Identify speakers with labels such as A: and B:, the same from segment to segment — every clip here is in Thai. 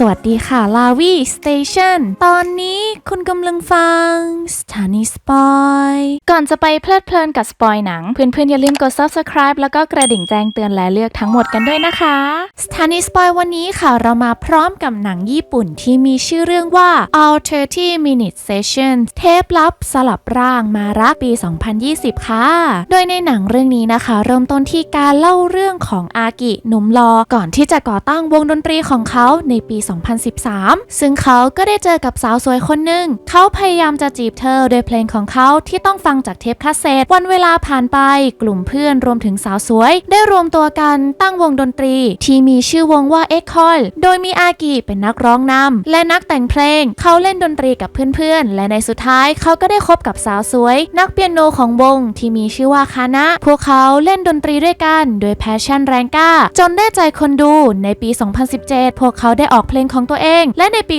A: สวัสดีค่ะ ลาวีสเตชันตอนนี้คุณกำลังฟังสถานีสปอย ก่อนจะไปเพลิดเพลินกับสปอยหนัง เพื่อนๆ อย่าลืมกด subscribe แล้วก็กระดิ่งแจ้งเตือนและเลือกทั้งหมดกันด้วยนะคะ สถานีสปอยวันนี้ค่ะ เรามาพร้อมกับหนังญี่ปุ่นที่มีชื่อเรื่องว่า All 30 Minute Session เทปลับสลับร่างมารักปี 2020 ค่ะ โดยในหนังเรื่องนี้นะคะ เริ่มต้นที่การเล่าเรื่องของอากิหนุ่มรอก่อนที่จะก่อตั้งวงดนตรีของเขาในปี2013 ซึ่งเขาก็ได้เจอกับสาวสวยคนหนึ่ง เขาพยายามจะจีบเธอโดยเพลงของเขาที่ต้องฟังจากเทปคาสเซ็ตวันเวลาผ่านไป กลุ่มเพื่อนรวมถึงสาวสวย ได้รวมตัวกันตั้งวงดนตรี ที่มีชื่อวงว่า e c o l โดยมีอากิเป็นนักร้องนำและนักแต่งเพลง เขาเล่นดนตรีกับเพื่อนๆ และในสุดท้ายเขาก็ได้คบกับสาวสวย นักเปียโนของวงที่มีชื่อว่าคานะ พวกเขาเล่นดนตรีด้วยกัน โดยแพชชั่นแรงกล้า จนได้ใจคนดูในปี 2017 พวกเขาได้ออกเพลงของตัวเอง และในปี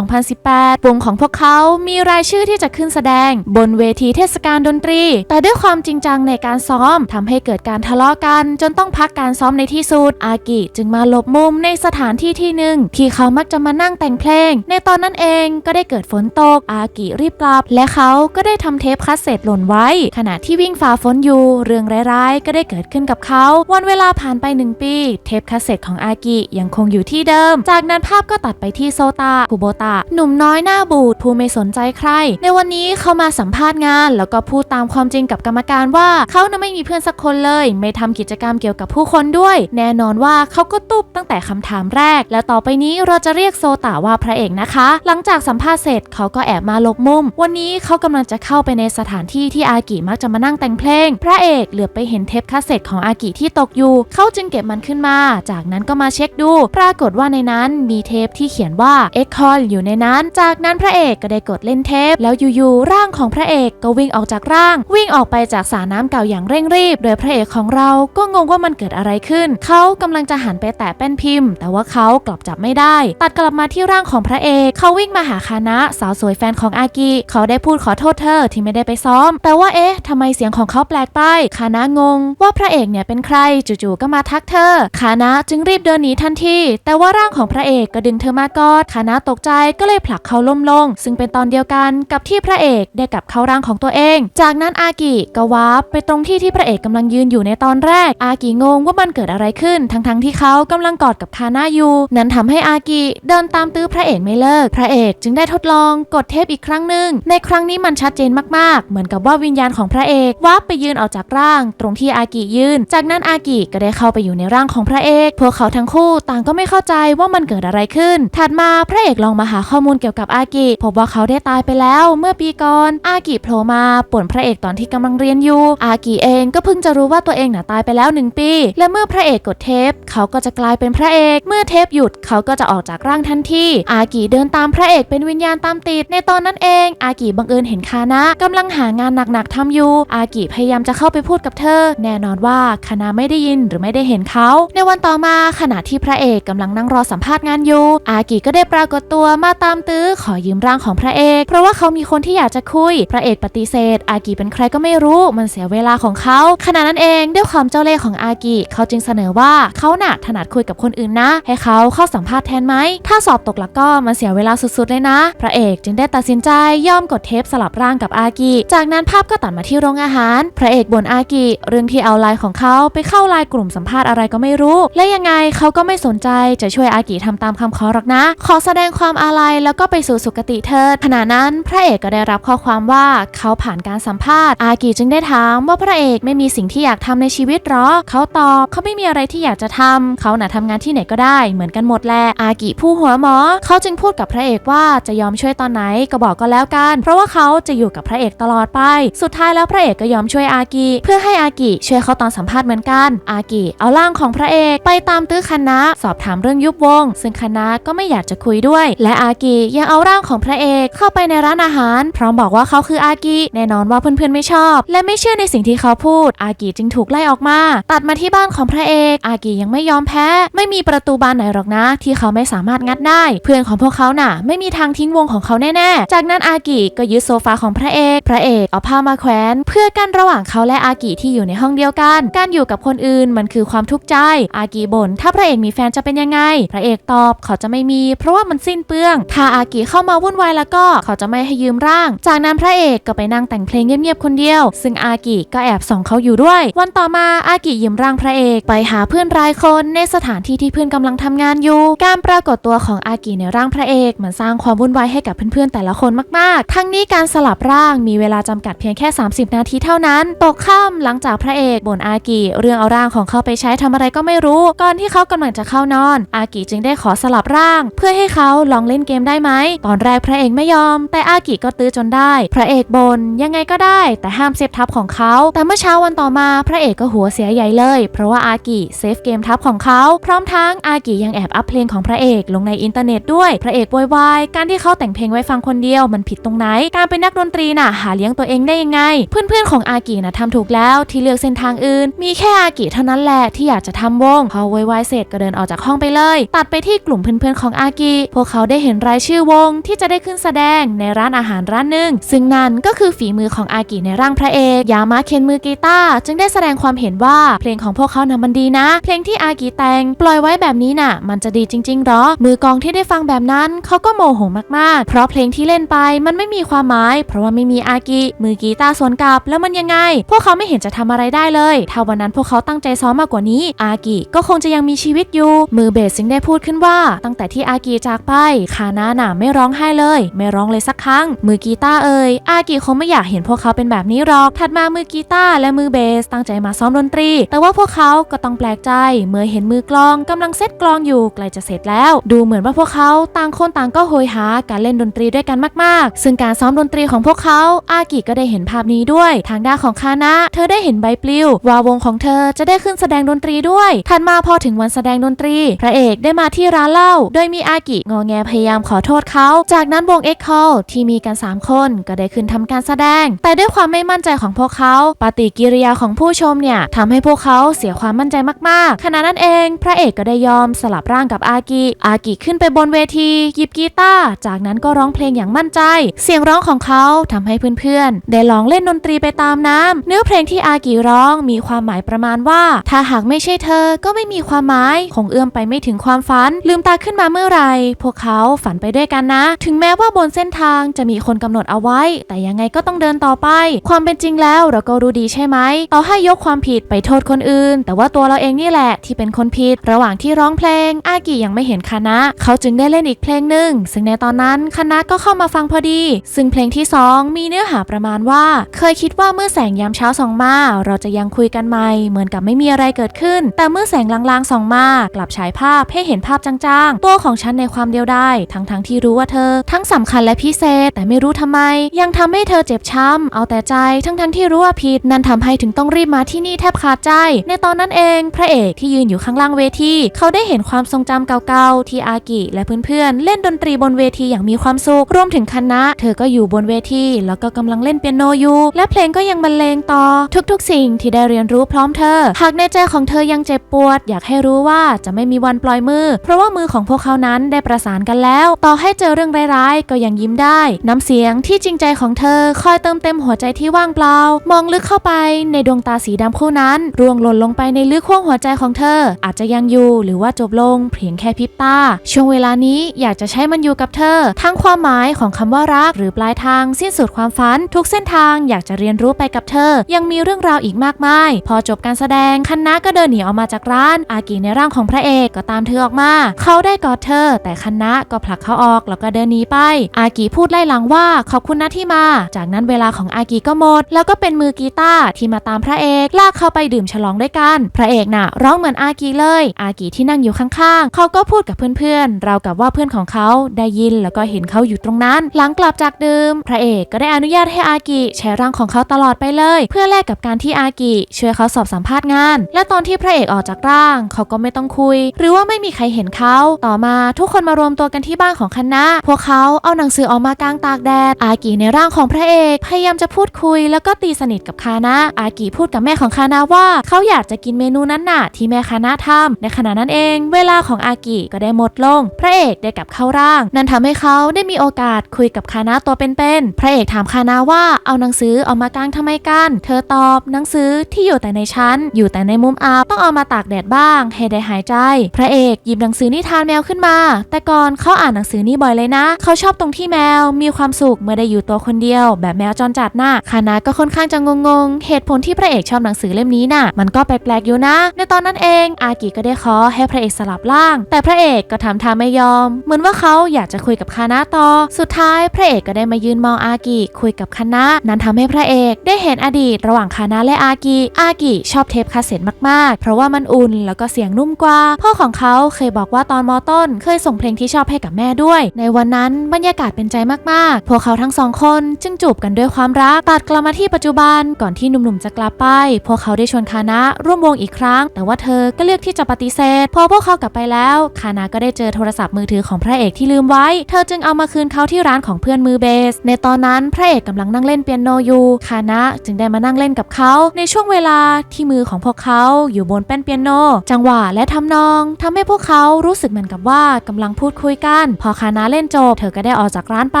A: 2018 วงของพวกเขามีรายชื่อที่จะขึ้นแสดง บนเวทีเทศกาลดนตรี แต่ด้วยความจริงจังในการซ้อมทำให้เกิดการทะเลาะกัน จนต้องพักการซ้อมในที่สุด อากิจึงมาหลบมุมในสถานที่ที่หนึ่งที่เขามักจะมานั่งแต่งเพลง ในตอนนั้นเองก็ได้เกิดฝนตก อากิรีบกลับ และเขาก็ได้ทำเทปคาสเซ็ตหล่นไว้ ขณะที่วิ่งฝ่าฝนอยู่ เรื่องร้ายๆ ก็ได้เกิดขึ้นกับเขา วันเวลาผ่านไปหนึ่งปี เทปคาสเซ็ตของอากิยังคงอยู่ที่เดิม จากนั้นภาพก็ตัดไปที่โซตาคุโบตะหนุ่มน้อยหน้าบูดผู้ไม่สนใจใคร ในวันนี้เขามาสัมภาษณ์งาน แล้วก็พูดตามความจริงกับกรรมการว่าเขาน่ะไม่มีเพื่อนสักคนเลย ไม่ทำกิจกรรมเกี่ยวกับผู้คนด้วย แน่นอนว่าเขาก็ตุบตั้งแต่คำถามแรก และต่อไปนี้เราจะเรียกโซตะว่าพระเอกนะคะ หลังจากสัมภาษณ์เสร็จเขาก็แอบมาหลบมุม วันนี้เขากำลังจะเข้าไปในสถานที่ที่อากิมักจะมานั่งแต่งเพลง พระเอกเหลือไปเห็นเทปคาสเซ็ตของอากิที่ตกอยู่ เขาจึงเก็บมันขึ้นมา จากนั้นก็มาเช็คดู ปรากฏว่าในนั้นมีเทปที่เขียนว่า e c o l อยู่ในนั้น จากนั้นพระเอกก็ได้กดเล่นเทป แล้วอยู่ๆร่างของพระเอกก็วิ่งออกจากร่าง วิ่งออกไปจากสระน้ำเก่าอย่างเร่งรีบ โดยพระเอกของเราก็งงว่ามันเกิดอะไรขึ้น เขากำลังจะหันไปแตะแป้นพิมพ์ แต่ว่าเขากลับจับไม่ได้ ตัดกลับมาที่ร่างของพระเอกเขาวิ่งมาหาคานะสาวสวยแฟนของอากิเขาได้พูดขอโทษเธอที่ไม่ได้ไปซ้อม แต่ว่าเอ๊ะทำไมเสียงของเขาแปลกไปคานะงง ว่าพระเอกเนี่ยเป็นใครจู่ๆก็มาทักเธอคานะจึงรีบเดินหนีทันทีแต่ว่าร่างของพระเอกก็ดึงเธอมากอดคานะตกใจก็เลยผลักเขาล้มลง ซึ่งเป็นตอนเดียวกันกับที่พระเอกได้กลับเข้าร่างของตัวเอง จากนั้นอากิก็วาร์ปไปตรงที่ที่พระเอกกำลังยืนอยู่ในตอนแรก อากิงงว่ามันเกิดอะไรขึ้น ทั้งๆที่เขากำลังกอดกับคานะอยู่ นั้นทำให้อากิเดินตามตื้อพระเอกไม่เลิก พระเอกจึงได้ทดลองกดเทปอีกครั้งหนึ่ง ในครั้งนี้มันชัดเจนมากๆ เหมือนกับว่าวิญญาณของพระเอกวาร์ปไปยืนออกจากร่าง ตรงที่อากิยืน จากนั้นอากิก็ได้เข้าไปอยู่ในร่างของพระเอก พวกเขาทั้งคู่ต่างก็ไม่เข้าใจว่ามันเกิดอะไรขึ้นถัดมาพระเอกลองมาหาข้อมูลเกี่ยวกับอากิพบว่าเขาได้ตายไปแล้วเมื่อปีก่อน อากิโผล่มาป่วนพระเอกตอนที่กำลังเรียนอยู่ อากิเองก็เพิ่งจะรู้ว่าตัวเองน่ะตายไปแล้วหนึ่งปี และเมื่อพระเอกกดเทป เขาก็จะกลายเป็นพระเอก เมื่อเทปหยุดเขาก็จะออกจากร่างทันทีอากิเดินตามพระเอกเป็นวิญญาณตามติด ในตอนนั้นเอง อากิบังเอิญเห็นคานะกำลังหางานหนักๆทำอยู่ อากิพยายามจะเข้าไปพูดกับเธอ แน่นอนว่าคานะไม่ได้ยินหรือไม่ได้เห็นเขา ในวันต่อมาขณะที่พระเอกกำลังนั่งรอสัมภาษณ์งานอยู่อากิก็ได้ปรากฏตัวมาตามตื้อขอยืมร่างของพระเอก เพราะว่าเขามีคนที่อยากจะคุย พระเอกปฏิเสธ อากิเป็นใครก็ไม่รู้มันเสียเวลาของเขาขณะนั้นเองด้วยความเจ้าเล่ห์ของอากิเขาจึงเสนอว่าเขาหนะถนัดคุยกับคนอื่นนะ ให้เขาเข้าสัมภาษณ์แทนไหม ถ้าสอบตกแล้วก็มันเสียเวลาสุดๆเลยนะ พระเอกจึงได้ตัดสินใจยอมกดเทปสลับร่างกับอากิ จากนั้นภาพก็ตัดมาที่โรงอาหาร พระเอกบ่นอากิเรื่องที่เอาไลน์ของเขาไปเข้าไลน์กลุ่มสัมภาษณ์อะไรก็ไม่รู้ และยังไงเขาก็ไม่สนใจจะช่วยอากิทำตามคำขอหรอกนะ ขอแสดงความอาลัยแล้วก็ไปสู่สุคติเถิดขณะนั้นพระเอกก็ได้รับข้อความว่าเขาผ่านการสัมภาษณ์อากิจึงได้ถามว่าพระเอกไม่มีสิ่งที่อยากทำในชีวิตหรอ เขาตอบเขาไม่มีอะไรที่อยากจะทำเขาหน่ะทำงานที่ไหนก็ได้เหมือนกันหมดแหละอากิผู้หัวหมอ เขาจึงพูดกับพระเอกว่าจะยอมช่วยตอนไหนก็บอกก็แล้วกัน เพราะว่าเขาจะอยู่กับพระเอกตลอดไป สุดท้ายแล้วพระเอกก็ยอมช่วยอากิเพื่อให้อากิช่วยเขาตอนสัมภาษณ์เหมือนกัน อากิเอาร่างของพระเอกไปตามตื้อคณะสอบถามเรื่องยุบวง ซึ่งคณะก็ไม่อยากจะคุยด้วย และอากิยังเอาร่างของพระเอกเข้าไปในร้านอาหาร พร้อมบอกว่าเขาคืออากิแน่นอนว่าเพื่อนๆไม่ชอบ และไม่เชื่อในสิ่งที่เขาพูด อากิจึงถูกไล่ออกมา ตัดมาที่บ้านของพระเอก อากิยังไม่ยอมแพ้ ไม่มีประตูบานไหนหรอกนะ ที่เขาไม่สามารถงัดได้ เพื่อนของพวกเขาน่ะ ไม่มีทางทิ้งวงของเขาแน่ๆ จากนั้นอากิก็ยึดโซฟาของพระเอก พระเอกเอาผ้ามาแขวน เพื่อกั้นระหว่างเขาและอากิที่อยู่ในห้องเดียวกัน การอยู่กับคนอื่นมันคือความทุกข์ใจ อากิบ่นถ้าพระเอกมีแฟนจะเป็นยังไง พระเอกตอบเขาจะไม่ไม่มี เพราะว่ามันสิ้นเปลือง ถ้าอากิเข้ามาวุ่นวายแล้วก็เขาจะไม่ให้ยืมร่าง จากนั้นพระเอกก็ไปนั่งแต่งเพลงเงียบๆคนเดียว ซึ่งอากิก็แอบส่องเขาอยู่ด้วย วันต่อมาอากิยืมร่างพระเอกไปหาเพื่อนรายคนในสถานที่ที่เพื่อนกำลังทำงานอยู่ การปรากฏตัวของอากิในร่างพระเอกมันสร้างความวุ่นวายให้กับเพื่อนๆแต่ละคนมากๆ ทั้งนี้การสลับร่างมีเวลาจำกัดเพียงแค่ 30 นาทีเท่านั้น ตกค่ำหลังจากพระเอกบ่นอากิเรื่องเอาร่างของเขาไปใช้ทำอะไรก็ไม่รู้ ก่อนที่เขากำลังจะเข้านอน อากิจึงได้ขอสลับร่างเพื่อให้เขาลองเล่นเกมได้ไหม ตอนแรกพระเอกไม่ยอม แต่อากิก็ตื้อจนได้ พระเอกบน่นยังไงก็ได้ แต่ห้ามเซฟทับของเขา แต่เมื่อเช้าวันต่อมาพระเอกก็หัวเสียใหญ่เลย เพราะว่าอากิเซฟเกมทับของเขา พร้อมทั้งอากิยังแอบอัพเพลงของพระเอกลงในอินเทอร์เน็ตด้วย พระเอกโวยวายการที่เขาแต่งเพลงไว้ฟังคนเดียวมันผิดตรงไหน การเป็นนักดนตรีน่ะหาเลี้ยงตัวเองได้ยังไง เพื่อนๆของอากิน่ะทำถูกแล้วที่เลือกเส้นทางอื่น มีแค่อากิเท่านั้นแหละที่อยากจะทำวงพอโวยวายเสร็จก็เดินออกจากห้องไปเลย ตัดไปที่กลุ่มเพื่อนของอากิ พวกเขาได้เห็นรายชื่อวงที่จะได้ขึ้นแสดงในร้านอาหารร้านหนึ่ง ซึ่งนั่นก็คือฝีมือของอากิในร่างพระเอก ยามาเคนมือกีตาร์จึงได้แสดงความเห็นว่าเพลงของพวกเขานะมันดีนะ เพลงที่อากิแต่งปล่อยไว้แบบนี้น่ะ มันจะดีจริงๆหรอ มือกองที่ได้ฟังแบบนั้นเขาก็โมโหมากๆ เพราะเพลงที่เล่นไปมันไม่มีความหมาย เพราะว่าไม่มีอากิมือกีตาร์สวนกลับ แล้วมันยังไง พวกเขาไม่เห็นจะทำอะไรได้เลย ถ้าวันนั้นพวกเขาตั้งใจซ้อมมากกว่านี้ อากิก็คงจะยังมีชีวิตอยู่ มือเบสจึงได้พูดขึ้นว่าตั้งแต่ที่อากิจากไป คานาน่ะไม่ร้องไห้เลย ไม่ร้องเลยสักครั้ง มือกีตาร์เอ่ย อากิคงไม่อยากเห็นพวกเขาเป็นแบบนี้หรอก ถัดมามือกีตาร์และมือเบสตั้งใจมาซ้อมดนตรี แต่ว่าพวกเขาก็ต้องแปลกใจ เมื่อเห็นมือกลองกำลังเซตกลองอยู่ใกล้จะเสร็จแล้ว ดูเหมือนว่าพวกเขาต่างคนต่างก็โหยหาการเล่นดนตรีด้วยกันมากๆ ซึ่งการซ้อมดนตรีของพวกเขาอากิก็ได้เห็นภาพนี้ด้วย ทางด้านของคานะเธอได้เห็นใบปลิวว่าวงของเธอจะได้ขึ้นแสดงดนตรีด้วย ถัดมาพอถึงวันแสดงดนตรี พระเอกได้มาที่ร้านเหล้าโดยมีอากิงอแงพยายามขอโทษเขา จากนั้นวงเอ็กคอลที่มีกัน 3 คนก็ได้ขึ้นทำการแสดง แต่ด้วยความไม่มั่นใจของพวกเขา ปฏิกิริยาของผู้ชมเนี่ยทำให้พวกเขาเสียความมั่นใจมากๆ ขณะนั้นเอง พระเอกก็ได้ยอมสลับร่างกับอากิ อากิขึ้นไปบนเวทีหยิบกีตาร์จากนั้นก็ร้องเพลงอย่างมั่นใจ เสียงร้องของเขาทำให้เพื่อนๆ ได้ลองเล่นดนตรีไปตามน้ำเนื้อเพลงที่อากิร้องมีความหมายประมาณว่า ถ้าหากไม่ใช่เธอก็ไม่มีความหมายคงเอื้อมไปไม่ถึงความฝัน ลืมตาขึ้นมาเมื่อไรพวกเขาฝันไปด้วยกันนะ ถึงแม้ว่าบนเส้นทางจะมีคนกำหนดเอาไว้ แต่ยังไงก็ต้องเดินต่อไป ความเป็นจริงแล้วเราก็รู้ดีใช่ไหมต่อให้ยกความผิดไปโทษคนอื่น แต่ว่าตัวเราเองนี่แหละที่เป็นคนผิด ระหว่างที่ร้องเพลง อากิยังไม่เห็นคณะ เขาจึงได้เล่นอีกเพลงหนึ่งซึ่งในตอนนั้นคณะก็เข้ามาฟังพอดี ซึ่งเพลงที่สองมีเนื้อหาประมาณว่า เคยคิดว่าเมื่อแสงยามเช้าส่องมา เราจะยังคุยกันไหมเหมือนกับไม่มีอะไรเกิดขึ้น แต่เมื่อแสงลางๆส่องมา กลับฉายภาพให้เห็นภาพจางๆตัวของฉันในความเดียวดายทั้งๆทที่รู้ว่าเธอ ทั้งสำคัญและพิเศษ แต่ไม่รู้ทำไม ยังทำให้เธอเจ็บช้ำเอาแต่ใจ ทั้งๆทที่รู้ว่าผิด นั่นทำให้ถึงต้องรีบมาที่นี่แทบขาดใจ ในตอนนั้นเอง พระเอกที่ยืนอยู่ข้างล่างเวที เขาได้เห็นความทรงจำเก่าๆ ที่อากิและเพื่อนๆ เล่นดนตรีบนเวทีอย่างมีความสุข รวมถึงคณะ เธอก็อยู่บนเวที แล้วก็กำลังเล่นเปียโนอยู่ และเพลงก็ยังบรรเลงต่อ ทุกๆ สิ่งที่ได้เรียนรู้พร้อมเธอ หากในใจของเธอยังเจ็บปวด อยากให้รู้ว่าจะไม่มีวันปล่อยมือ เพราะว่ามือของพวกวกเขานั้นได้ประสานกันแล้ว ต่อให้เจอเรื่องร้ายๆ ก็ยังยิ้มได้ น้ำเสียงที่จริงใจของเธอคอยเติมเต็มหัวใจที่ว่างเปล่า มองลึกเข้าไปในดวงตาสีดำคู่นั้น ร่วงหล่นลงไปในลึกขั้วหัวใจของเธอ อาจจะยังอยู่หรือว่าจบลงเพียงแค่พริบตา ช่วงเวลานี้อยากจะใช้มันอยู่กับเธอ ทั้งความหมายของคำว่ารักหรือปลายทางสิ้นสุดความฝัน ทุกเส้นทางอยากจะเรียนรู้ไปกับเธอ ยังมีเรื่องราวอีกมากมาย พอจบการแสดงคณะก็เดินหนีออกมาจากร้าน อากิในร่างของพระเอกก็ตามเธอออกมา เขาได้กอดเธอ แต่คณะก็ผลักเขาออกแล้วก็เดินหนีไป อากิพูดไล่หลังว่าขอบคุณนะที่มา จากนั้นเวลาของอากิก็หมด แล้วก็เป็นมือกีตาร์ที่มาตามพระเอกลากเขาไปดื่มฉลองด้วยกัน พระเอกน่ะร้องเหมือนอากิเลย อากิที่นั่งอยู่ข้างๆ เขาก็พูดกับเพื่อนๆ เรากับว่าเพื่อนของเขาได้ยินแล้วก็เห็นเขาอยู่ตรงนั้น หลังกลับจากดื่มพระเอกก็ได้อนุญาตให้อากิใช้ร่างของเขาตลอดไปเลย เพื่อแลกกับการที่อากิช่วยเขาสอบสัมภาษณ์งาน และตอนที่พระเอกออกจากร่าง เขาก็ไม่ต้องคุย หรือว่าไม่มีใครเห็นเขาต่อมา ทุกคนมารวมตัวกันที่บ้านของคณะพวกเขาเอาหนังสือออกมากลางตากแดด อากิในร่างของพระเอกพยายามจะพูดคุย แล้วก็ตีสนิทกับคานะอากิพูดกับแม่ของคานะว่า เขาอยากจะกินเมนูนั้นน่ะ ที่แม่คานะทำในขณะนั้นเอง เวลาของอากิก็ได้หมดลง พระเอกได้กลับเข้าร่าง นั่นทำให้เขาได้มีโอกาสคุยกับคานะตัวเป็นๆพระเอกถามคานะว่าเอาหนังสือออกมากลางทำไมกัน เธอตอบหนังสือที่อยู่แต่ในชั้น อยู่แต่ในมุมอับต้องเอามาตากแดดบ้าง ให้ได้หายใจ พระเอกหยิบหนังสือนิทานแมวขึ้นมา แต่ก่อนเขาอ่านหนังสือนี่บ่อยเลยนะ เขาชอบตรงที่แมวมีความสุขเมื่อได้อยู่ตัวคนเดียว แบบแมวจรจัดน่ะคานาก็ค่อนข้างจะงงๆ เหตุผลที่พระเอกชอบหนังสือเล่มนี้น่ะ มันก็แปลกๆอยู่นะ ในตอนนั้นเองอากิก็ได้ขอให้พระเอกสลับร่าง แต่พระเอกก็ทำท่าไม่ยอม เหมือนว่าเขาอยากจะคุยกับคานาต่อ สุดท้ายพระเอกก็ได้มายืนมองอากิคุยกับคานานั้นทำให้พระเอกได้เห็นอดีตระหว่างคานาและอากิ อากิชอบเทปคาสเซ็ตมากๆ เพราะว่ามันอุ่นแล้วก็เสียงนุ่มกว่า พ่อของเขาเคยบอกว่าตอนมอต้นเคยส่งเพลงที่ชอบให้กับแม่ด้วย ในวันนั้นบรรยากาศเป็นใจมากๆ พวกเขาทั้งสองคนจึงจูบกันด้วยความรักตัดกลับมาที่ปัจจุบันก่อนที่หนุ่มๆจะกลับไป พวกเขาได้ชวนคานะร่วมวงอีกครั้ง แต่ว่าเธอก็เลือกที่จะปฏิเสธ พอพวกเขากลับไปแล้วคานะก็ได้เจอโทรศัพท์มือถือของพระเอกที่ลืมไว้ เธอจึงเอามาคืนเขาที่ร้านของเพื่อนมือเบส ในตอนนั้นพระเอกกำลังนั่งเล่นเปียโนอยู่คานะจึงได้มานั่งเล่นกับเขา ในช่วงเวลาที่มือของพวกเขาอยู่บนแป้นเปียโน จังหวะและทำนองทำให้พวกเขารู้สึกเหมือนกับว่ากำลังพูดคุยกัน พอคานะเล่นจบ เธอก็ได้ออกจากร้านไป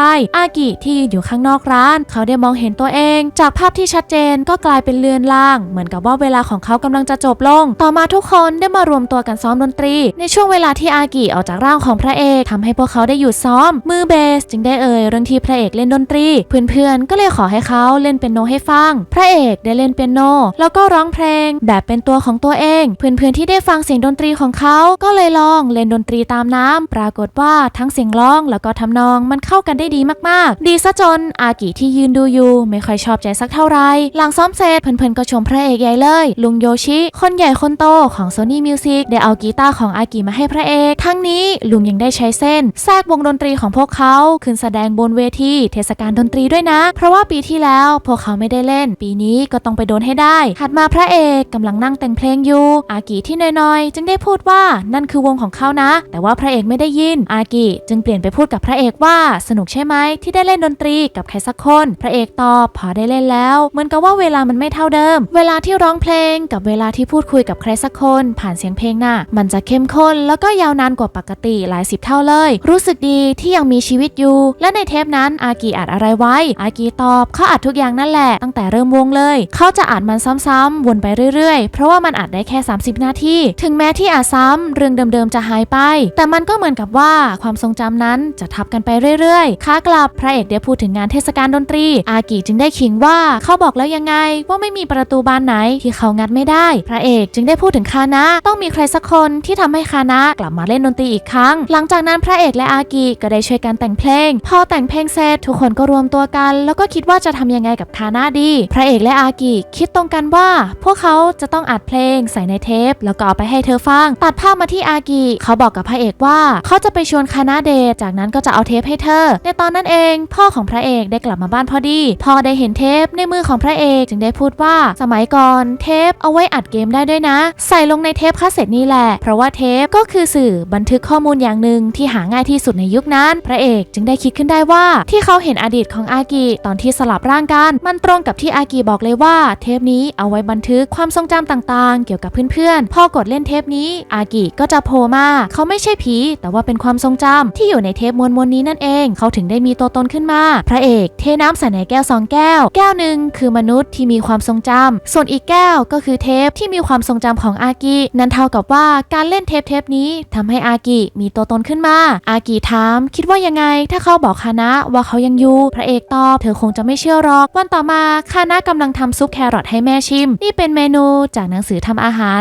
A: อากิที่ยืนอยู่ข้างนอกร้าน เขาได้มองเห็นตัวเอง จากภาพที่ชัดเจนก็กลายเป็นเลือนล่าง เหมือนกับว่าเวลาของเขากำลังจะจบลง ต่อมาทุกคนได้มารวมตัวกันซ้อมดนตรี ในช่วงเวลาที่อากิออกจากร่างของพระเอกทำให้พวกเขาได้หยุดซ้อม มือเบสจึงได้เอ่ยเรื่องที่พระเอกเล่นดนตรี เพื่อนๆก็เลยขอให้เขาเล่นเปียโนให้ฟัง พระเอกได้เล่นเปียโน แล้วก็ร้องเพลง แบบเป็นตัวของตัวเอง เพื่อนๆที่ได้ฟังเสียงดนตรีของเขาก็เลยลองเล่นดนตรีตามน้ำปรากฏว่าทั้งเสียงร้องแล้วก็ทำนองมันเข้ากันได้ดีมากๆ ดีซะจนอากิที่ยืนดูอยู่ ไม่ค่อยชอบใจสักเท่าไหร่หลังซ้อมเสร็จเพื่อนๆก็ชมพระเอกใหญ่เลย ลุงโยชิ คนใหญ่คนโตของ Sony Music ได้เอากีตาร์ของอากิมาให้พระเอก ทั้งนี้ลุงยังได้ใช้เส้น แทรกวงดนตรีของพวกเขาขึ้นแสดงบนเวทีเทศกาลดนตรีด้วยนะ เพราะว่าปีที่แล้วพวกเขาไม่ได้เล่น ปีนี้ก็ต้องไปโดนให้ได้ถัดมาพระเอกกำลังนั่งแต่งเพลงอยู่อากิที่น้อยๆ จึงได้พูดว่านั่นคือวงของเขานะแต่ว่าพระเอกไม่ได้ยิน อากิจึงเปลี่ยนไปพูดกับพระเอกว่าสนุกใช่ไหมที่ได้เล่นดนตรีกับใครสักคน พระเอกตอบพอได้เล่นแล้วเหมือนกับว่าเวลามันไม่เท่าเดิม เวลาที่ร้องเพลงกับเวลาที่พูดคุยกับใครสักคน ผ่านเสียงเพลงน่ะ มันจะเข้มข้นแล้วก็ยาวนานกว่าปกติหลายสิบเท่าเลย รู้สึกดีที่ยังมีชีวิตอยู่ และในเทปนั้นอากิอัดอะไรไว้ อากิตอบเขาอัดทุกอย่างนั่นแหละ ตั้งแต่เริ่มวงเลย เขาจะอัดมันซ้ำๆวนไปเรื่อยๆ เพราะว่ามันอัดได้แค่ 30 นาที ถึงแม้ที่อัดซ้ำเรื่องเดิมๆจะหายไปแต่มันก็เหมือนกับว่าความทรงจำนั้นจะทับกันไปเรื่อยๆขากลับพระเอกได้พูดถึงงานเทศกาลดนตรี อากิจึงได้ขิงว่าเขาบอกแล้วยังไง ว่าไม่มีประตูบานไหนที่เขางัดไม่ได้ พระเอกจึงได้พูดถึงคานะ ต้องมีใครสักคนที่ทำให้คานะกลับมาเล่นดนตรีอีกครั้ง หลังจากนั้นพระเอกและอากิก็ได้ช่วยกันแต่งเพลง พอแต่งเพลงเสร็จทุกคนก็รวมตัวกัน แล้วก็คิดว่าจะทำยังไงกับคานะดี พระเอกและอากิคิดตรงกันว่า พวกเขาจะต้องอัดเพลงใส่ในเทป แล้วก็เอาไปให้เธอฟัง ตัดภาพมาที่อากิเขาบอกกับพระเอกว่าเขาจะไปชวนคานะเดทจากนั้นก็จะเอาเทปให้เธอ ในตอนนั้นเอง พ่อของพระเอกได้กลับมาบ้านพอดีพอได้เห็นเทปในมือของพระเอกจึงได้พูดว่า สมัยก่อนเทปเอาไว้อัดเกมได้ด้วยนะ ใส่ลงในเทปคาสเซ็ตนี่แหละ เพราะว่าเทปก็คือสื่อบันทึกข้อมูลอย่างหนึ่งที่หาง่ายที่สุดในยุคนั้น พระเอกจึงได้คิดขึ้นได้ว่า ที่เขาเห็นอดีตของอากิตอนที่สลับร่างกัน มันตรงกับที่อากิบอกเลยว่า เทปนี้เอาไว้บันทึกความทรงจำต่างๆ เกี่ยวกับเพื่อนๆ พอกดเล่นเทปนี้อากิก็จะโผล่มาเขาไม่ใช่ผี แต่ว่าเป็นความทรงจำที่อยู่ในเทปมวลมวลนี้นั่นเอง เขาถึงได้มีตัวตนขึ้นมา พระเอกเทน้ำใส่ในแก้วสองแก้ว แก้วหนึ่งคือมนุษย์ที่มีความทรงจำส่วนอีกแก้วก็คือเทปที่มีความทรงจำของอากินั่นเท่ากับว่าการเล่นเทปเทปนี้ทำให้อากิมีตัวตนขึ้นมา อากิถาม คิดว่ายังไง ถ้าเขาบอกคานะว่าเขายังอยู่ พระเอกตอบ เธอคงจะไม่เชื่อหรอก วันต่อมาคานะกำลังทำซุปแครอทให้แม่ชิม นี่เป็นเมนูจากหนังสือทำอาหาร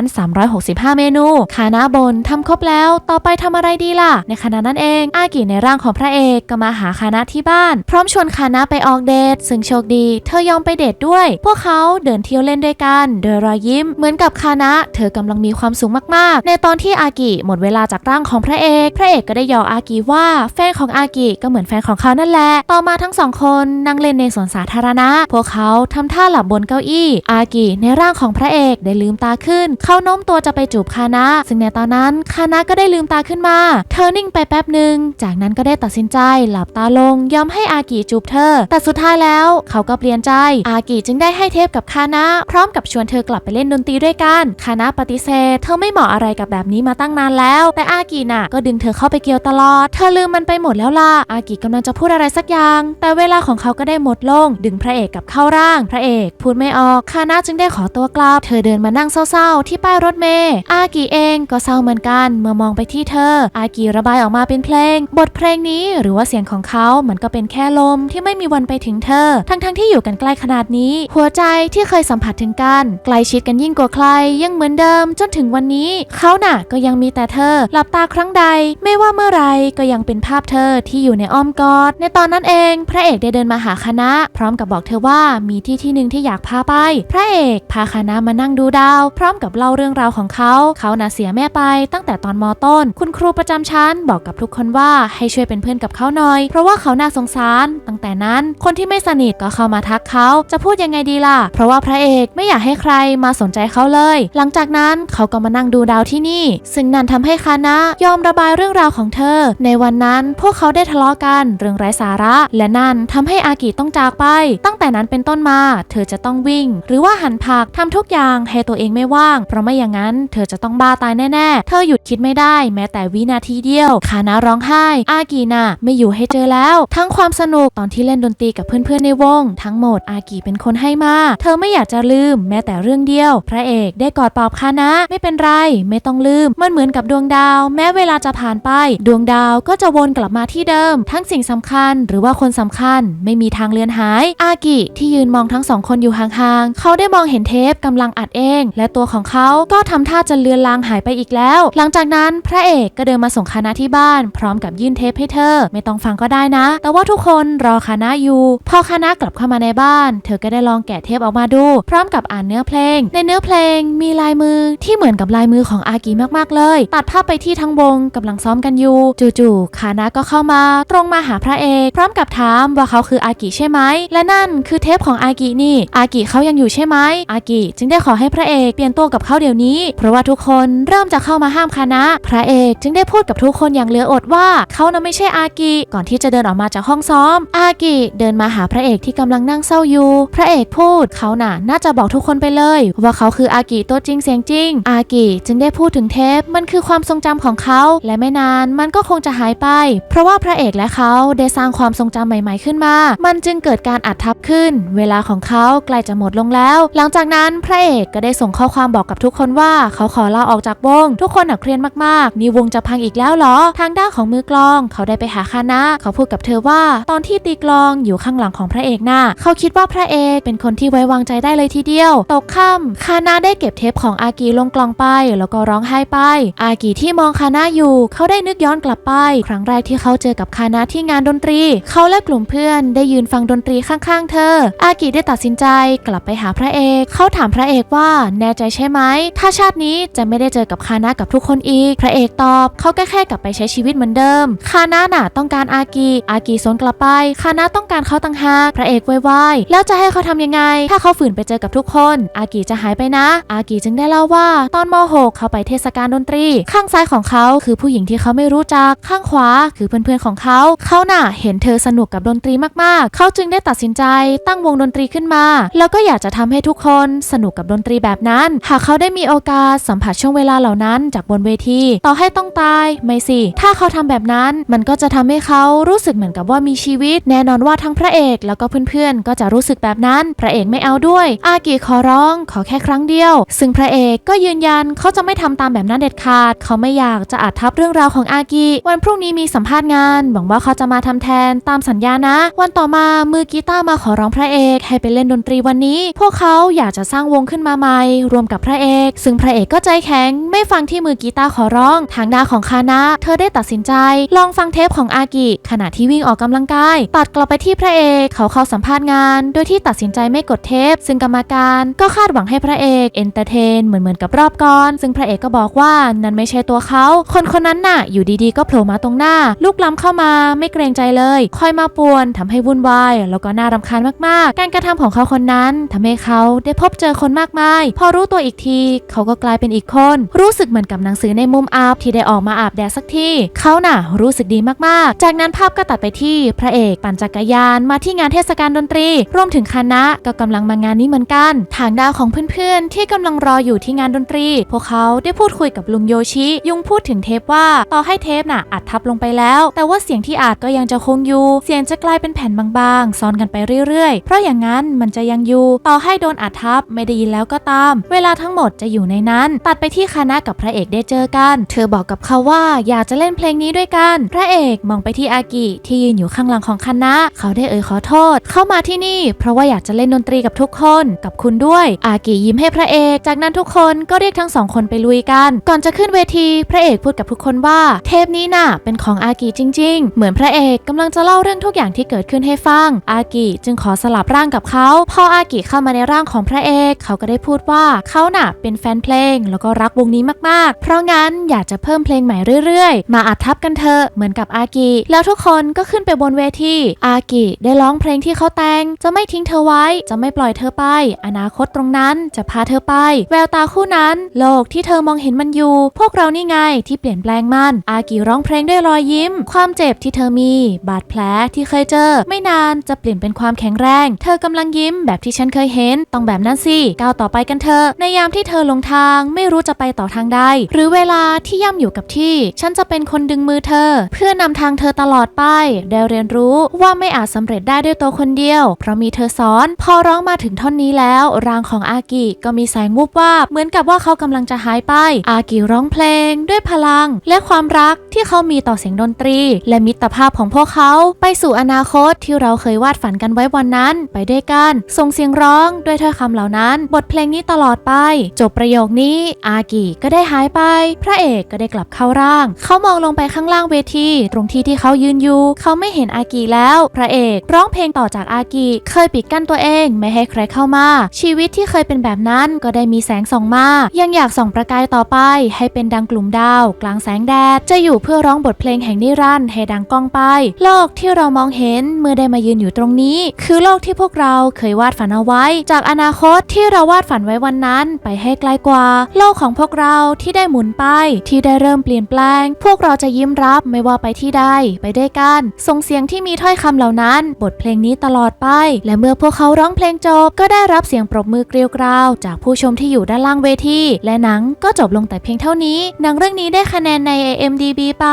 A: 365 เมนู คานะบนทำครบแล้ว ต่อไปทำอะไรดีล่ะ ในขณะนั้นเอง อากิในร่างของพระเอกก็มาหาคานะที่บ้าน พร้อมชวนคานะไปออกเดท ซึ่งโชคดี เธอยอมไปเดทด้วย พวกเขาเดินเที่ยวเล่นด้วยกัน โดยรอยยิ้ม เหมือนกับคานะ เธอกำลังมีความสุขมากๆ ในตอนที่อากิหมดเวลาจากร่างของพระเอก พระเอกก็ได้หยอกอากิว่าแฟนของอากิก็เหมือนแฟนของเขานั่นแหละ ต่อมาทั้งสองคนนั่งเล่นในสวนสาธารณะ พวกเขาทำท่าหลับบนเก้าอี้ อากิในร่างของพระเอกได้ลืมตาขึ้น เขาโน้มตัวจะไปจูบคานะ ซึ่งในตอนนั้นคานะก็ได้ลืมตาขึ้นมา เธอนิ่งไปแป๊บหนึ่ง จากนั้นก็ได้ตัดสินใจหลับตาลงยอมให้อากิจูบเธอ แต่สุดท้ายแล้วเขาก็เปลี่ยนใจ อากิจึงได้ให้เทปกับคานะพร้อมกับชวนเธอกลับไปเล่นดนตรีด้วยกัน คานะปฏิเสธ เธอไม่เหมาะอะไรกับแบบนี้มาตั้งนานแล้ว แต่อากิน่ะก็ดึงเธอเข้าไปเกี่ยวตลอด เธอลืมมันไปหมดแล้วล่ะ อากิกำลังจะพูดอะไรสักอย่าง แต่เวลาของเขาก็ได้หมดลง ดึงพระเอกกับเข้าร่าง พระเอกพูดไม่ออก คานะจึงได้ขอตัวกลับ เธอเดินมานั่งเศร้าๆ ที่ป้ายรถเมล์อากิเองก็เศร้าเหมือนกัน เมื่อมองไปที่เธอ อากิระบายออกมาเป็นเพลง บทเพลงนี้หรือว่าเสียงของเขามันก็เป็นแค่ลมที่ไม่มีวันไปถึงเธอ ทั้งๆที่อยู่กันใกล้ขนาดนี้ หัวใจที่เคยสัมผัสถึงกันใกล้ชิดกันยิ่งกว่าใคร ยังเหมือนเดิมจนถึงวันนี้ เขาน่ะก็ยังมีแต่เธอ หลับตาครั้งใด ไม่ว่าเมื่อไรก็ยังเป็นภาพเธอที่อยู่ในอ้อมกอด ในตอนนั้นเอง พระเอกได้เดินมาหาคณะ พร้อมกับบอกเธอว่ามีที่ที่หนึ่งที่อยากพาไป พระเอกพาคณะมานั่งดูดาว พร้อมกับเล่าเรื่องราวของเขา เขาน่ะเสียแม่ไปตั้งแต่ตอนมอต้นคุณครูประจำชั้นบอกกับทุกคนว่าให้ช่วยเป็นเพื่อนกับเขาหน่อย เพราะว่าเขาน่าสงสาร ตั้งแต่นั้นคนที่ไม่สนิทก็เข้ามาทักเขาจะพูดยังไงดีล่ะ เพราะว่าพระเอกไม่อยากให้ใครมาสนใจเขาเลย หลังจากนั้นเขาก็มานั่งดูดาวที่นี่ ซึ่งนั่นทำให้คานะยอมระบายเรื่องราวของเธอ ในวันนั้นพวกเขาได้ทะเลาะกันเรื่องไร้สาระ และนั่นทำให้อากิต้องจากไป ตั้งแต่นั้นเป็นต้นมา เธอจะต้องวิ่ง หรือว่าหันผักทำทุกอย่างให้ตัวเองไม่ว่าง เพราะไม่อย่างนั้น เธอจะต้องบ้าตายแน่ๆ เธอหยุดคิดไม่ได้แม้แต่วินาทีเดียว คานะร้องไห้ อากิน่ะไม่อยู่ให้เจอแล้ว ทั้งความสนุกตอนที่เล่นดนตรีกับเพื่อนๆในวง ทั้งหมดอากิเป็นคนให้มา เธอไม่อยากจะลืม แม้แต่เรื่องเดียว พระเอกได้กอดปลอบคานะ ไม่เป็นไร ไม่ต้องลืม มันเหมือนกับดวงดาว แม้เวลาจะผ่านไป ดวงดาวก็จะวนกลับมาที่เดิม ทั้งสิ่งสำคัญ หรือว่าคนสำคัญ ไม่มีทางเลือนหาย อากิที่ยืนมองทั้งสองคนอยู่ห่างๆ เขาได้มองเห็นเทปกำลังอัดเอง และตัวของเขาก็ทำท่าจะเลือนลางหายไปอีกแล้ว หลังจากนั้นพระเอกก็เดินมาส่งคณะที่บ้าน พร้อมกับยื่นเทปให้เธอ ไม่ต้องฟังก็ได้นะ แต่ว่าทุกคนรอคณะอยู่ พอคณะกลับเข้ามาในบ้าน เธอก็ได้ลองแกะเทปออกมาดู พร้อมกับอ่านเนื้อเพลง ในเนื้อเพลงมีลายมือที่เหมือนกับลายมือของอากิมากๆ เลย ตัดภาพไปที่ทั้งวงกำลังซ้อมกันอยู่ จู่ๆคานะก็เข้ามา ตรงมาหาพระเอก พร้อมกับถามว่าเขาคืออากิใช่ไหม และนั่นคือเทปของอากินี่ อากิเขายังอยู่ใช่ไหม อากิจึงได้ขอให้พระเอกเปลี่ยนตัวกับเขาเดี๋ยวนี้ เพราะว่าทุกคนเริ่มจะเข้ามาห้ามคณะ พระเอกจึงได้พูดกับทุกคนอย่างเหลืออดว่าเขาน่ะไม่ใช่อากิก่อนที่จะเดินออกมาจากห้องซ้อม อากิเดินมาหาพระเอกที่กำลังนั่งเศร้าอยู่ พระเอกพูดเขาน่ะ น่าจะบอกทุกคนไปเลย ว่าเขาคืออากิตัวจริงเสียงจริง อากิจึงได้พูดถึงเทปมันคือความทรงจำของเขา และไม่นานมันก็คงจะหายไป เพราะว่าพระเอกและเขาได้สร้างความทรงจำใหม่ ๆขึ้นมา มันจึงเกิดการอัดทับขึ้น เวลาของเขาใกล้จะหมดลงแล้ว หลังจากนั้นพระเอกก็ได้ส่งข้อความบอกกับทุกคนว่าเขาขอลาออกจากวง ทุกคนหนักเครียดมากๆนี่ววงจะพังอีกแล้วเหรอ ทางด้านของมือกลอง เขาได้ไปหาคานะ เขาพูดกับเธอว่า ตอนที่ตีกลองอยู่ข้างหลังของพระเอกน่ะเขาคิดว่าพระเอกเป็นคนที่ไว้วางใจได้เลยทีเดียว ตกค่ำคานะได้เก็บเทปของอากิลงกลองไป แล้วก็ร้องไห้ไป อากิที่มองคานะอยู่ เขาได้นึกย้อนกลับไป ครั้งแรกที่เขาเจอกับคานะที่งานดนตรี เขาและกลุ่มเพื่อนได้ยืนฟังดนตรีข้างๆ เธอ อากิได้ตัดสินใจกลับไปหาพระเอก เขาถามพระเอกว่าแน่ใจใช่ไหม ถ้าชาตินี้จะไม่ได้เจอกับคานะกับทุกคนอีก พระเอกตอบเขาก็แค่กลับไปใช้ชีวิตเหมือนเดิม คานะน่ะต้องการอากิ อากิสนกลับไป คานะต้องการเขาต่างหาก พระเอกวายวายแล้วจะให้เขาทำยังไง ถ้าเขาฝืนไปเจอกับทุกคน อากิจะหายไปนะ อากิจึงได้เล่าว่า ตอนม .6 เขาไปเทศกาลดนตรี ข้างซ้ายของเขาคือผู้หญิงที่เขาไม่รู้จัก ข้างขวาคือเพื่อนๆของเขา เขาน่ะเห็นเธอสนุกกับดนตรีมากๆ เขาจึงได้ตัดสินใจตั้งวงดนตรีขึ้นมา แล้วก็อยากจะทำให้ทุกคนสนุกกับดนตรีแบบนั้น หากเขาได้มีโอกาสสัมผัสช่วงเวลาเหล่านั้นจากบนเวที ต่อให้ต้องตายไม่สิ ถ้าเขาทำแบบนั้นมันก็จะทำให้เขารู้สึกเหมือนกับว่ามีชีวิต แน่นอนว่าทั้งพระเอกแล้วก็เพื่อนๆ ก็จะรู้สึกแบบนั้น พระเอกไม่เอาด้วย อากิขอร้อง ขอแค่ครั้งเดียว ซึ่งพระเอกก็ยืนยันเขาจะไม่ทำตามแบบนั้นเด็ดขาด เขาไม่อยากจะอัดทับเรื่องราวของอากิวันพรุ่งนี้มีสัมภาษณ์งานหวังว่าเขาจะมาทำแทนตามสัญญานะ วันต่อมามือกีตาร์มาขอร้องพระเอกให้ไปเล่นดนตรีวันนี้ พวกเขาอยากจะสร้างวงขึ้นมาใหม่รวมกับพระเอก ซึ่งพระเอกก็ใจแข็งไม่ฟังที่มือกีตาร์ขอร้องทางางด้านของคานะ เธอได้ตัดสินใจ ลองฟังเทปของอากิขณะที่วิ่งออกกำลังกาย ตัดกลับไปที่พระเอกเขาเข้าสัมภาษณ์งาน โดยที่ตัดสินใจไม่กดเทป ซึ่งกรรมการก็คาดหวังให้พระเอกเอนเตอร์เทนเหมือนเหมือนกับรอบก่อน ซึ่งพระเอกก็บอกว่านั่นไม่ใช่ตัวเขา คนคนนั้นน่ะ อยู่ดีๆ ก็โผล่มาตรงหน้าลูกล้ำเข้ามาไม่เกรงใจเลย คอยมาป่วนทำให้วุ่นวายแล้วก็น่ารำคาญมากๆ การกระทำของเขาคนนั้นทำให้เขาได้พบเจอคนมากมาย พอรู้ตัวอีกที เขาก็กลายเป็นอีกคน รู้สึกเหมือนกับหนังสือในมุมอับที่ได้ออกมาอาบแดดสักทีเขาน่ะรู้สึกดีมากๆ จากนั้นภาพก็ตัดไปที่พระเอกปั่นจักรยานมาที่งานเทศกาลดนตรี รวมถึงคณะก็กำลังมางานนี้เหมือนกัน ทางดาวของเพื่อนๆ ที่กำลังรออยู่ที่งานดนตรี พวกเขาได้พูดคุยกับลุงโยชิ ยุงพูดถึงเทปว่าต่อให้เทปน่ะอัดทับลงไปแล้ว แต่ว่าเสียงที่อัดก็ยังจะคงอยู่ เสียงจะกลายเป็นแผ่นบางๆ ซ้อนกันไปเรื่อยๆ เพราะอย่างนั้นมันจะยังอยู่ ต่อให้โดนอัดทับไม่ได้ยินแล้วก็ตาม เวลาทั้งหมดจะอยู่ในนั้น ตัดไปที่คณะกับพระเอกได้เจอกัน เธอบอกกับเขาว่าอยากจะเล่นเพลงนี้ด้วยกัน พระเอกมองไปที่อากิที่ยืนอยู่ข้างหลังของคณะ เขาได้เอ่ยขอโทษ เข้ามาที่นี่ เพราะว่าอยากจะเล่นดนตรีกับทุกคนกับคุณด้วย อากิยิ้มให้พระเอก จากนั้นทุกคนก็เรียกทั้งสองคนไปลุยกัน ก่อนจะขึ้นเวที พระเอกพูดกับทุกคนว่า เทปนี้น่ะ เป็นของอากิจริง ๆ เหมือนพระเอกกำลังจะเล่าเรื่องทุกอย่างที่เกิดขึ้นให้ฟัง อากิจึงขอสลับร่างกับเขา พออากิเข้ามาในร่างของพระเอก เขาก็ได้พูดว่าเขาน่ะเป็นแฟนเพลง แล้วก็รักวงนี้มากๆ เพราะงั้นอยากจะเพิ่มเพลงใหม่เรื่อยๆ มาอัดทับกันเถอะเหมือนกับอากิ แล้วทุกคนก็ขึ้นไปบนเวทีอากิได้ร้องเพลงที่เขาแต่ง จะไม่ทิ้งเธอไว้ จะไม่ปล่อยเธอไป อนาคตตรงนั้นจะพาเธอไป แววตาคู่นั้น โลกที่เธอมองเห็นมันอยู่ พวกเรานี่ไงที่เปลี่ยนแปลงมัน อากิร้องเพลงด้วยรอยยิ้ม ความเจ็บที่เธอมี บาดแผลที่เคยเจอ ไม่นานจะเปลี่ยนเป็นความแข็งแรง เธอกำลังยิ้มแบบที่ฉันเคยเห็น ต้องแบบนั้นสิก้าวต่อไปกันเถอะในยามที่เธอหลงทาง ไม่รู้จะไปต่อทางใดหรือเวลาที่ย่ำอยู่กับที่ ฉันจะเป็นคนดึงมือเธอ เพื่อนำทางเธอตลอดไปได้เรียนรู้ว่าไม่อาจสำเร็จได้ด้วยตัวคนเดียว เพราะมีเธอสอน พอร้องมาถึงท่อนนี้แล้วร่างของอากิก็มีแสงวูบวาบเหมือนกับว่าเขากำลังจะหายไป อากิร้องเพลง ด้วยพลัง และความรักที่เขามีต่อเสียงดนตรี และมิตรภาพของพวกเขาไปสู่อนาคตที่เราเคยวาดฝันกันไว้วันนั้นไปด้วยกัน ส่งเสียงร้องด้วยถ้อยคำเหล่านั้น บทเพลงนี้ตลอดไป จบประโยคนี้ อากิก็ได้หายไป พระเอกก็ได้กลับเข้าร่าง เขามองลงไปข้างล่างเวทีตรงที่ที่เขายืนอยู่ เขาไม่เห็นอากิแล้ว พระเอกร้องเพลงต่อจากอากิ เคยปิดกั้นตัวเอง ไม่ให้ใครเข้ามา ชีวิตที่เคยเป็นแบบนั้นก็ได้มีแสงส่องมา ยังอยากส่องประกายต่อไป ให้เป็นดังกลุ่มดาว กลางแสงแดด จะอยู่เพื่อร้องบทเพลงแห่งนิรันดร์ให้ดังก้องไป โลกที่เรามองเห็นเมื่อได้มายืนอยู่ตรงนี้ คือโลกที่พวกเราเคยวาดฝันเอาไว้ จากอนาคตที่เราวาดฝันไว้วันนั้น ไปให้ไกลกว่า โลกของพวกเราที่ได้หมุนไปที่ได้เริ่มเปลี่ยนแปลง พวกเราจะยิ้มรับไม่ว่าไปที่ใดไปด้วยกันส่งเสียงที่มีถ้อยคำเหล่านั้น บทเพลงนี้ตลอดไป และเมื่อพวกเขาร้องเพลงจบก็ได้รับเสียงปรบมือเกลียวกราว จากผู้ชมที่อยู่ด้านล่างเวทีและหนังก็จบลงแต่เพียงเท่านี้ หนังเรื่องนี้ได้คะแนนใน IMDB ไป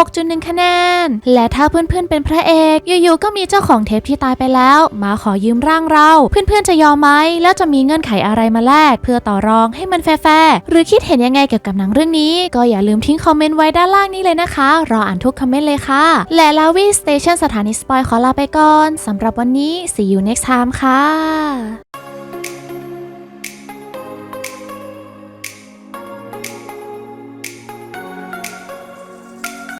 A: 6.1 คะแนน และถ้าเพื่อนๆเป็นพระเอกอยู่ๆก็มีเจ้าของเทปที่ตายไปแล้ว มาขอยืมร่างเรา เพื่อนๆจะยอมไหมแล้วจะมีเงื่อนไขอะไรมาแลกเพื่อต่อรองให้มันแฟร์ๆหรือคิดเห็นยังไงเกี่ยวกับหนังเรื่องนี้ ก็อย่าลืมทิ้งคอมเมนต์ไว้ด้านล่างนี้เลยนะคะ รออ่านทุกคอมเมนต์เลยค่ะ และลาวิสเตชันสถานีสปอยขอลาไปก่อนสำหรับวันนี้ see you next time ค่ะ